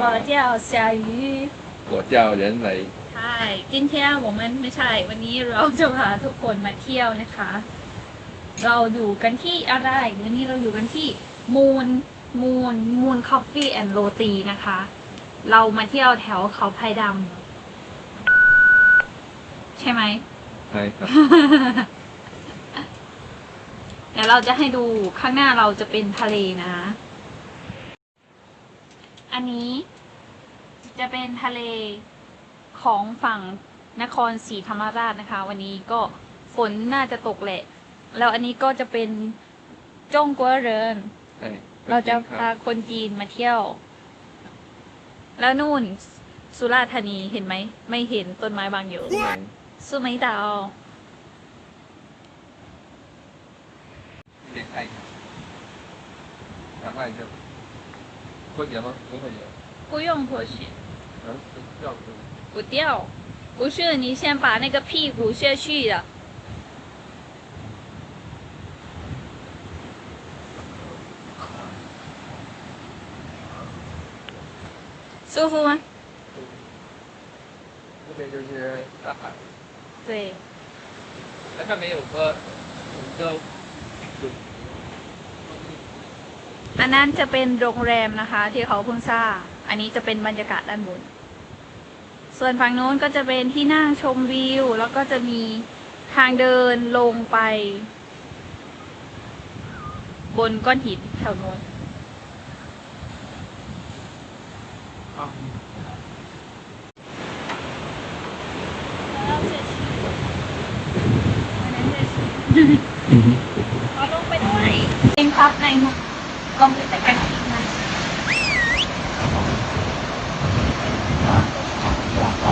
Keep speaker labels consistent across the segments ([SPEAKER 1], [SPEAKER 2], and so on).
[SPEAKER 1] 我叫小鱼。
[SPEAKER 2] 我叫任雷。
[SPEAKER 1] ใช่今天我们ไม่ใช่ วันนี้เราจะพาทุกคนมาเที่ยวนะคะ เราอยู่กันที่อะไร วันนี้เราอยู่กันที่มูนมูนมูนคอฟฟี่แอนด์โรตีนะคะ เรามาเที่ยวแถวเขาไผ่ดำใช่ไหม
[SPEAKER 2] ใช่ครับ
[SPEAKER 1] เดี๋ยวเราจะให้ดูข้างหน้าเราจะเป็นทะเลนะ อันนี้ จะเป็นทะเลของฝั่งนครศรีธรรมราชนะคะ วันนี้ก็ฝนน่าจะตกแหละ แล้วอันนี้ก็จะเป็นจ้งกัวเริน
[SPEAKER 2] ใช่
[SPEAKER 1] เราจะ
[SPEAKER 2] ค
[SPEAKER 1] พา
[SPEAKER 2] บ
[SPEAKER 1] คนจีนมาเที่ยว แล้วนู่นสุราษฎร์ธานีเห็นไหม ไม่เห็นต้นไม้บางอยู่
[SPEAKER 2] ตรงไหน
[SPEAKER 1] สุไหมดาว
[SPEAKER 2] เด็กไทยครับทำไมครับคนเดียวมั้งไม่คนเดียว
[SPEAKER 1] 不用过去
[SPEAKER 2] 然后要 不
[SPEAKER 1] 不掉，不是你先把那个屁股下去的。舒服吗？
[SPEAKER 2] 那边就是大海，
[SPEAKER 1] 对，
[SPEAKER 2] 那上面有个有个有
[SPEAKER 1] อันนั้นจะเป็นโรงแรมนะคะ ที่เขาเพิ่งสร้าง อันนี้จะเป็นบรรยากาศด้านบน ส่วนฝั่งโน้นก็จะเป็นที่นั่งชมวิว แล้วก็จะมีทางเดินลงไป บนก้อนหินแถวโน้น
[SPEAKER 2] 啊，
[SPEAKER 1] ขอลงไปด้วยเองครับในมุกลงไปแต่กัน อ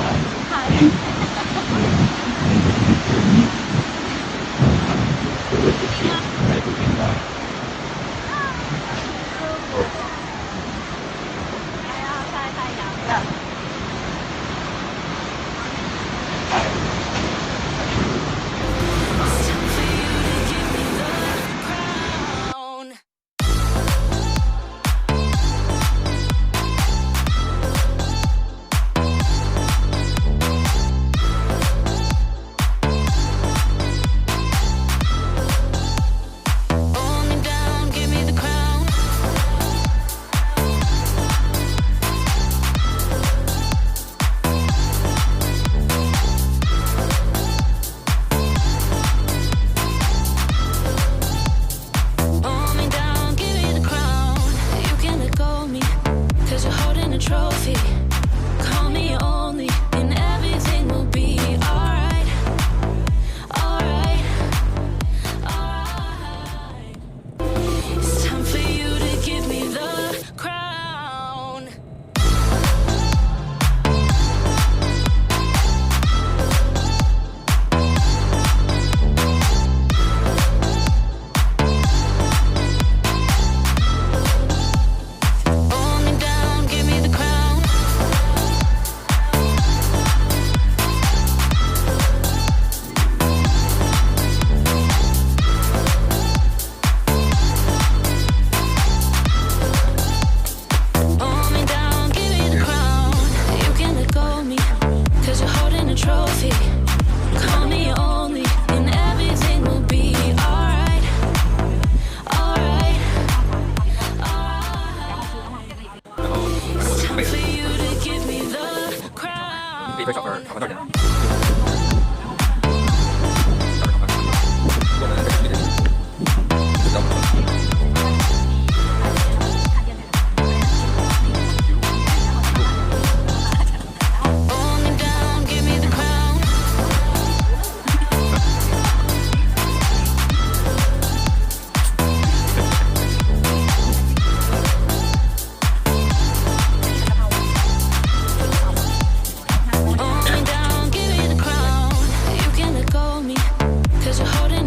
[SPEAKER 1] ีก
[SPEAKER 3] Wait. me the crown.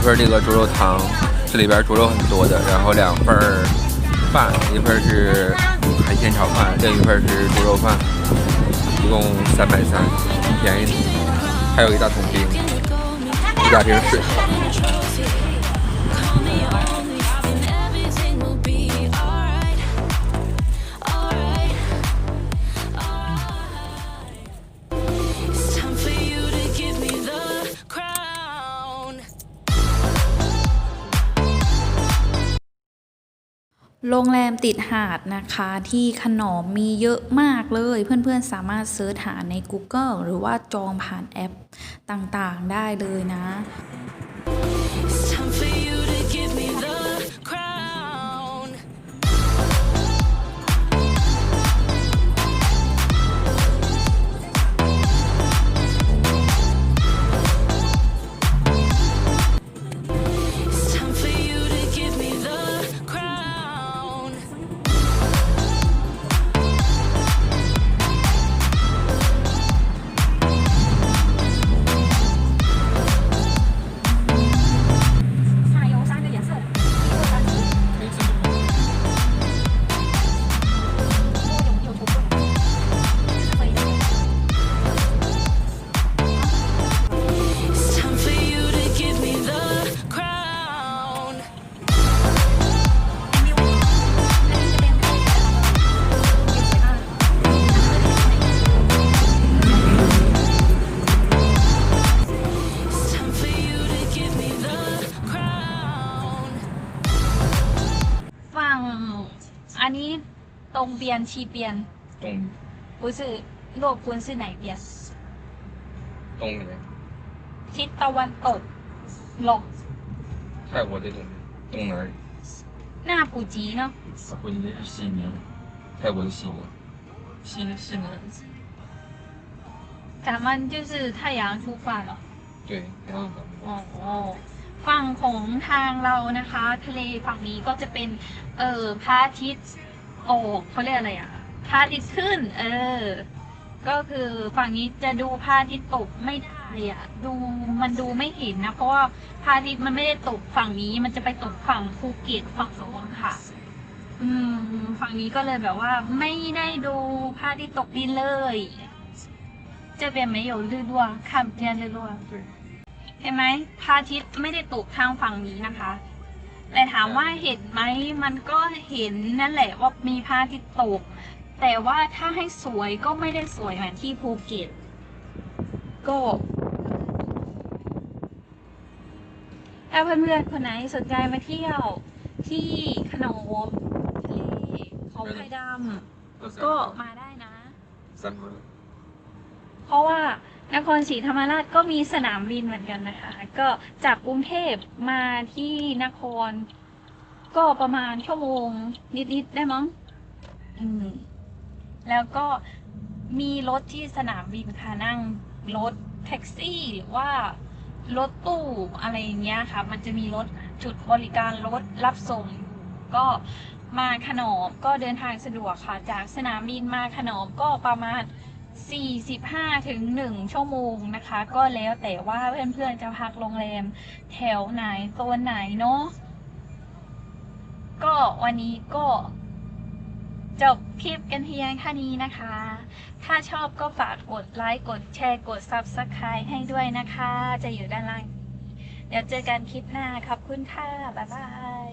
[SPEAKER 2] 一份这个猪肉汤，这里边猪肉很多的，然后两份饭，一份是海鲜炒饭，另一份是猪肉饭，一共三百三，挺便宜的。还有一大桶冰，一大瓶水。
[SPEAKER 4] โรงแรมติดหาดนะคะที่ขนมมีเยอะมากเลย เพื่อนๆสามารถเซิร์ชหาใน Google หรือว่าจองผ่านแอปต่างๆได้เลยนะ
[SPEAKER 1] อันนี้ตรงเบียนชีเบียน
[SPEAKER 2] 东
[SPEAKER 1] 不是洛คุณ是ไหนเบียน
[SPEAKER 2] 东里面，
[SPEAKER 1] ทิศตะวันตกลง
[SPEAKER 2] 泰国的东东哪里？
[SPEAKER 1] หน้าปูจีเนาะ
[SPEAKER 2] 我记得是西宁，泰国的西宁。
[SPEAKER 1] 西是呢咱们就是太阳出发了
[SPEAKER 2] 对，然后咱们
[SPEAKER 1] อ๋อ ฝั่งของทางเรานะคะ ทะเลฝั่งนี้ก็จะเป็น เออพระอาทิตย์ออกเขาเรียกอะไรอ่ะพระอาทิตย์ขึ้น เออ ก็คือฝั่งนี้จะดูพระอาทิตย์ตกไม่ได้อ่ะ ดูมันดูไม่เห็นนะ เพราะว่าพระอาทิตย์มันไม่ได้ตกฝั่งนี้มันจะไปตกฝั่งภูเก็ตฝั่งโน้นค่ะ อืม ฝั่งนี้ก็เลยแบบว่า ไม่ได้ดูพระอาทิตย์ตกดินเลย这边没有日落看不见日落
[SPEAKER 2] 对，
[SPEAKER 1] เห็นไหมพระอาทิตย์ไม่ได้ตกทางฝั่งนี้นะคะแต่ถามว่าเห็นไหมมันก็เห็นนั่นแหละว่ามีพระอาทิตย์ตก แต่ว่าถ้าให้สวยก็ไม่ได้สวยเหมือนที่ภูเก็ตก็ถ้าเพื่อนๆคนไหนสนใจมาเที่ยวที่ขนมทะเลเขาไข่ดำก็มาได้นะ
[SPEAKER 2] 三分。
[SPEAKER 1] เพราะว่านครศรีธรรมราชก็มีสนามบินเหมือนกันนะคะ ก็จากกรุงเทพมาที่นคร ก็ประมาณชั่วโมงนิดๆได้มั้งอืมแล้วก็มีรถที่สนามบินค่ะนั่งรถแท็กซี่หรือว่ารถตู้อะไรอย่างเงี้ยค่ะ มันจะมีรถจุดบริการรถรับส่งอยู่ก็มาขนอมก็เดินทางสะดวกค่ะ จากสนามบินมาขนอมก็ประมาณ 45ถึง1ชั่วโมงนะคะ ก็แล้วแต่ว่าเพื่อนๆจะพักโรงแรมแถวไหนโซนไหนเนาะก็วันนี้ก็จบคลิปกันเพียงแค่นี้นะคะ ถ้าชอบก็ฝากกดไลค์กดแชร์กด Subscribe ให้ด้วยนะคะ จะอยู่ด้านล่าง เดี๋ยวเจอกันคลิปหน้าขอบคุณค่ะ บ๊ายบาย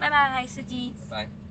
[SPEAKER 1] บ๊ายบายสุจี
[SPEAKER 2] 拜拜。